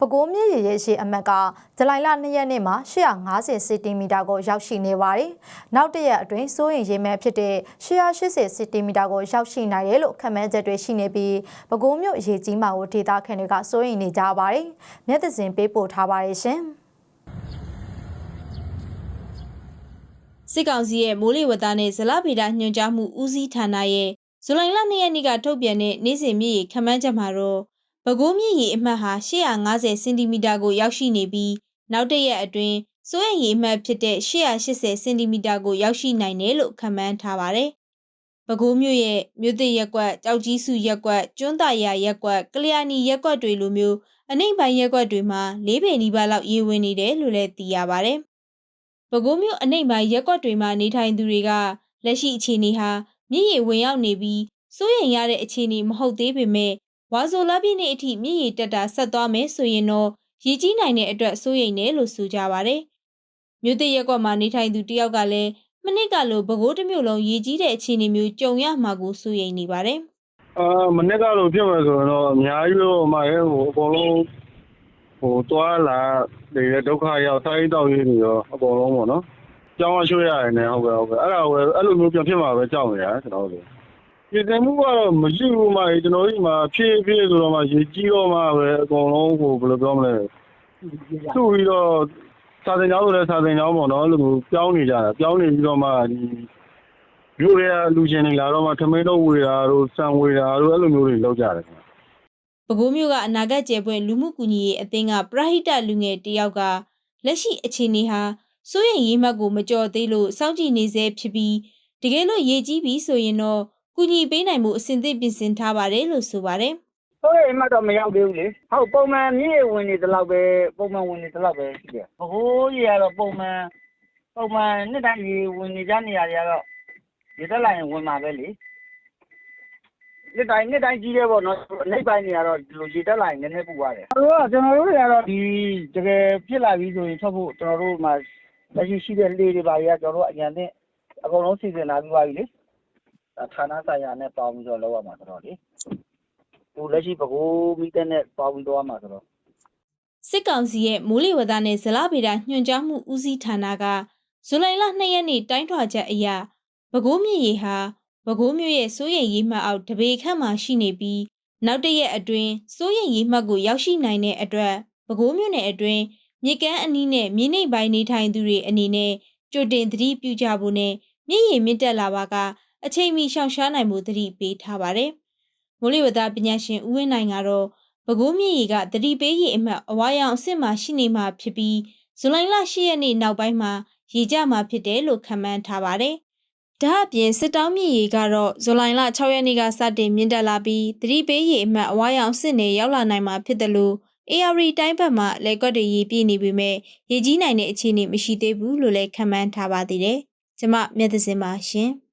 ပဲခူးမြစ်ရေရေရှိအမှတ်ကဇူလိုင်လ2ရက်နေ့မှာ850စင်တီမီတာကိုရောက်ရှိနေပါတယ်။နောက်တစ်ရက်အတွင်းစိုးရင်ရေမဲဖြစ်တဲ့880စင်တီမီတာကိုရောက်ရှိနိုင်တယ်လို့ခန့်မှန်းချက်တွေရှိနေပြီးပဲခူးမြို့ရေကြီးမှာကိုဒေသခံတွေကစိုးရင်နေကြပါတယ်။မျက်သစင်ပေးပို့ထားပါတယ်ရှင်။စစ်ကောင်စီရဲ့မိုးလေဝသနဲ့ဇလဗေဒညွှန်ကြားမှုဦးစီးဌာနရဲ့ဇူလိုင်လ2ရက်နေ့ကထုတ်ပြန်တဲ့နေ့စဉ်မြစ်ရေခန့်မှန်းချက်မှာတော့ ပဲခူးမြစ်ရေအမှတ်ဟာ850စင်တီမီတာကိုရောက်ရှိနေပြီးနောက်တစ်ရက်အတွင်းစိုးရိမ်ရေအမှတ်ဖြစ်တဲ့880စင်တီမီတာကိုရောက်ရှိနိုင်တယ်လို့ခန့်မှန်းထားပါတယ်။ပဲခူးမြို့ရဲ့မြို့သစ်ရက်ကွက်၊ကြောက်ကြီးစုရက်ကွက်၊ကျွန်းသာယာရက်ကွက်၊ကလျာဏီရက်ကွက်တွေလိုမျိုးအနိမ့်ပိုင်းရက်ကွက်တွေမှာလေးပေနီးပါးလောက်ရေဝင်နေတယ်လို့လည်းသိရပါတယ်။ပဲခူးမြို့အနိမ့်ပိုင်းရက်ကွက်တွေမှာနေထိုင်သူတွေကလက်ရှိအခြေအနေဟာမြစ်ရေဝင်ရောက်နေပြီးစိုးရိမ်ရတဲ့အခြေအနေမဟုတ်သေးပေမဲ့ ဝါဆိုလပြည့်နေ့အထိမြစ်ရေတက်တာဆက်သွားမယ်ဆိုရင်တော့ရေကြီးနိုင်တဲ့အတွက်စိုးရိမ်တယ်လို့ဆိုကြပါတယ်။မြို့သစ်ရက်ကွက်မှာနေထိုင်သူတယောက်ကလည်းမနစ်ကလိုပဲခူးတစ်မြို့လုံးရေကြီးတဲ့အခြေအနေမျိုးကြုံရမှာကိုစိုးရိမ်နေပါတယ်အာမနေ့ကလိုဖြစ်မယ်ဆိုရင်တော့အများကြီးလို့အမရဲ့ဟိုအကုန်လုံးဟိုတွားလာနေတဲ့ဒုက္ခရောက်တိုင်းတောက်ရင်းတွေရောအကုန်လုံးပေါ့နော်။ကြောင်းအရွှေ့ရတယ်နဲ့ဟုတ်ကဲ့ဟုတ်ကဲ့အဲ့ဒါကိုအဲ့လိုမျိုးပြန်ဖြစ်မှာပဲကြောက်နေရတယ်ကျွန်တော်တို့။ ပြည်တယ်မှုကတော့မရှိဘူးမှကျွန်တော်တို့ဒီမှာဖြည့်ဖြည့်ဆိုတော့မှရေကြီးတော့မှပဲအကုန်လုံးဟိုဘယ်လိုပြောမလဲ။သူ့ပြီးတော့စာသင်ကျောင်းဆိုလည်းစာသင်ကျောင်းပေါ့နော်အဲ့လိုမျိုးပြောင်းနေကြတာပြောင်းနေပြီးတော့မှဒီမြို့ရဲလူချင်းတွေလာတော့မှထမင်းတော့ဝေတာတို့စံဝေတာတို့အဲ့လိုမျိုးတွေလုပ်ကြတယ်ခင်ဗျ။ပဲခူးမြို့ကအနာဂတ်ကျယ်ပွင့်လူမှုကူညီရေးအသင်းကပရဟိတလူငယ်တယောက်ကလက်ရှိအခြေအနေဟာစိုးရိမ်ရေးမှတ်ကိုမကြော်သေးလို့စောင့်ကြည့်နေစေဖြစ်ပြီးတကယ်လို့ရေကြီးပြီဆိုရင်တော့ ကူညီပေးနိုင်မှုအစဉ်သင့်ပြင်ဆင်ထားပါတယ်လို့ဆိုပါတယ်ဟုတ်ရဲ့အမှတ်တော့မရောက်သေးဘူးလေဟုတ်ပုံမှန်မြည့်ဝင်နေတလောက်ပဲပုံမှန်ဝင်နေတလောက်ပဲရှိတယ်ဘိုးကြီးကတော့ပုံမှန်ပုံမှန်နှစ်တိုင်းရေဝင်နေကြနေရတွေကတော့ရေတက်လာရင်ဝင်မှာပဲလေနှစ်တိုင်းနှစ်တိုင်းကြီးတယ်ပေါ့နော်အနိပ်ပိုင်းတွေကတော့ဒီလိုရေတက်လာရင်နည်းနည်းပူရတယ်ကျွန်တော်တို့ကကျွန်တော်တို့တွေကတော့ဒီတကယ်ဖြစ်လာပြီဆိုရင်ထွက်ဖို့ကျွန်တော်တို့မှလက်ရှိရှိတဲ့လေတွေပါကြီးကကျွန်တော်တို့အញ្ញတဲ့အကုန်လုံးစီစဉ်လာပြီးပါပြီလေ ဌာနဆိုင်ရာနဲ့ပေါင်းပြီးတော့လောက်ရမှာဆိုတော့လေဟိုလက်ရှိပဲခူးမိတဲ့နဲ့ပေါပြီးတော့မှာဆိုတော့။စစ်ကောင်စီရဲ့မိုးလေဝသနဲ့ဇလဗေဒညွှန်ကြားမှုဦးစီးဌာနကဇူလိုင်လ2ရက်နေ့တိုင်းထွာချက်အရပဲခူးမြစ်ရေဟာပဲခူးမြို့ရဲ့စိုးရိမ်ရေမှတ်အောက်တပေခန့်မှာရှိနေပြီးနောက်တစ်ရက်အတွင်းစိုးရိမ်ရေမှတ်ကိုရောက်ရှိနိုင်တဲ့အတွက်ပဲခူးမြို့နယ်အတွင်းမြေကမ်းအနီးနဲ့မြေနိမ့်ပိုင်းနေထိုင်သူတွေအနေနဲ့ကြိုတင်သတိပြုကြဖို့နဲ့မြစ်ရေမြင့်တက်လာပါက အချိန်မီရှောင်ရှားနိုင်မှုသတိပေးထားပါတယ်။မိုးလေဝသပညာရှင်ဦးဝင်းနိုင်ကတော့ပဲခူးမြစ်ရေကသတိပေးရေအမှတ်အဝါရောင်အဆင့်မှာရှိနေမှာဖြစ်ပြီးဇူလိုင်လ10ရက်နေ့နောက်ပိုင်းမှာရေကျမှာဖြစ်တယ်လို့ခန့်မှန်းထားပါတယ်။ဒါအပြင်စစ်တောင်းမြစ်ရေကတော့ဇူလိုင်လ6ရက်နေ့ကစတင်မြင့်တက်လာပြီးသတိပေးရေအမှတ်အဝါရောင်အဆင့်နဲ့ရောက်လာနိုင်မှာဖြစ်တယ်လို့ AR တိုင်းဘက်မှာလက်ကွက်တွေရေပြည့်နေပေမဲ့ရေကြီးနိုင်တဲ့အခြေအနေမရှိသေးဘူးလို့လည်းခန့်မှန်းထားပါသေးတယ်။ကျမမျက်သစင်ပါရှင်။